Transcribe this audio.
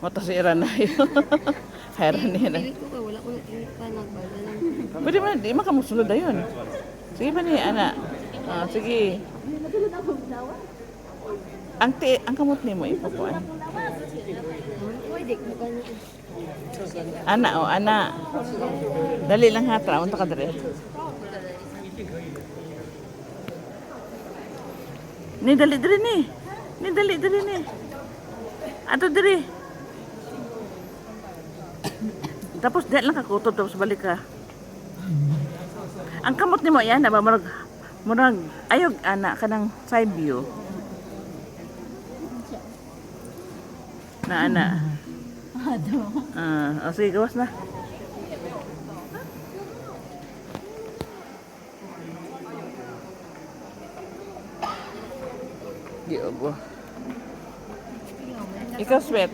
Matasira na yun. Heran nila. Pilit ko ka, wala ko nagpanag ba? Dalang Pwede man, di makamusulod na yun. Sige ba ni, ana? Ah, sige. Ang ti, ang kamot ni mo ipupuan. Pwede na. Ana o, ana. Dali lang ha, tra. Unta ka dali. Ni dali dali ni. Ni dali dali ni. Ato dali. Tapos di lang kakutob tapos balik ka. Ang kamot ni mo yan, ba murag murag ayog ana kanang side view. Na ana. Ah, oh, sige, gawas na. Di obo. Ikaw, sweat.